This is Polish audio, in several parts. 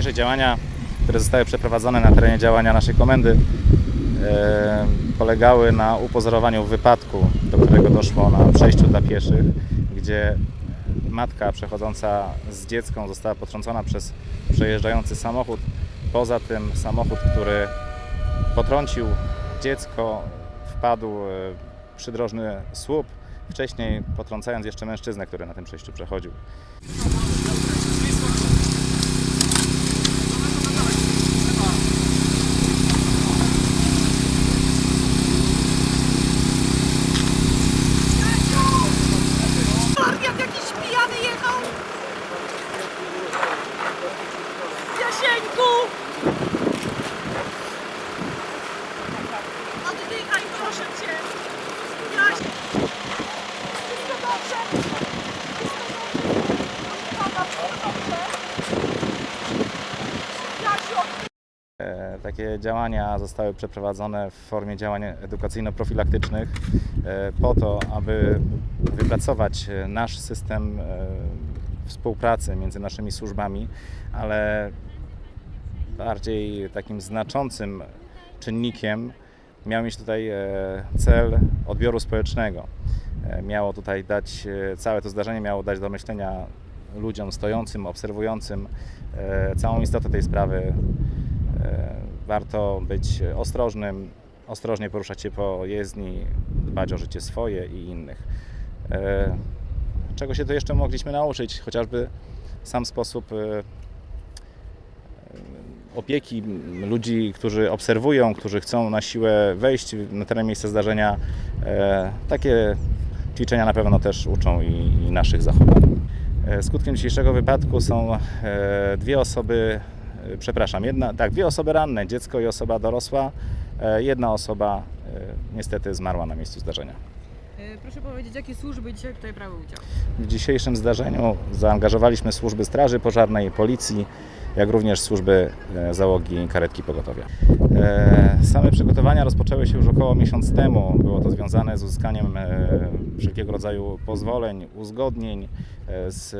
Dzisiejsze działania, które zostały przeprowadzone na terenie działania naszej komendy, e, polegały na upozorowaniu wypadku, do którego doszło na przejściu dla pieszych, gdzie matka przechodząca z dzieckiem została potrącona przez przejeżdżający samochód. Poza tym samochód, który potrącił dziecko, wpadł e, przydrożny słup, wcześniej potrącając jeszcze mężczyznę, który na tym przejściu przechodził. Takie działania zostały przeprowadzone w formie działań edukacyjno-profilaktycznych e, po to, aby wypracować e, nasz system e, współpracy między naszymi służbami, ale bardziej takim znaczącym czynnikiem miał mieć tutaj cel odbioru społecznego. Miało tutaj dać, całe to zdarzenie miało dać do myślenia ludziom stojącym, obserwującym całą istotę tej sprawy. E, Warto być ostrożnym, ostrożnie poruszać się po jezdni, dbać o życie swoje i innych. E, Czego się to jeszcze mogliśmy nauczyć? Chociażby sam sposób e, opieki m, ludzi, którzy obserwują, którzy chcą na siłę wejść na teren miejsca zdarzenia. E, Takie ćwiczenia na pewno też uczą i, naszych zachowań. E, Skutkiem dzisiejszego wypadku są e, dwie osoby, e, przepraszam, jedna, tak, dwie osoby ranne, dziecko i osoba dorosła. E, Jedna osoba e, niestety zmarła na miejscu zdarzenia. E, Proszę powiedzieć, jakie służby dzisiaj tutaj brały udział? W dzisiejszym zdarzeniu zaangażowaliśmy służby straży pożarnej, policji, jak również służby e, załogi karetki pogotowia. E, Same przygotowania rozpoczęły się już około miesiąc temu. Było to związane z uzyskaniem e, wszelkiego rodzaju pozwoleń, uzgodnień, e, z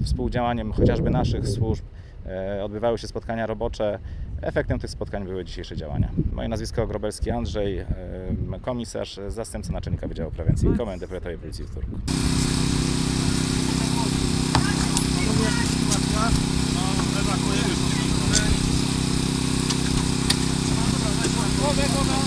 e, współdziałaniem chociażby naszych służb. E, Odbywały się spotkania robocze. Efektem tych spotkań były dzisiejsze działania. Moje nazwisko Grobelski Andrzej, komisarz, zastępca naczelnika Wydziału Prewencji i Komendy Powiatowej Policji w Turku. Człowiek ona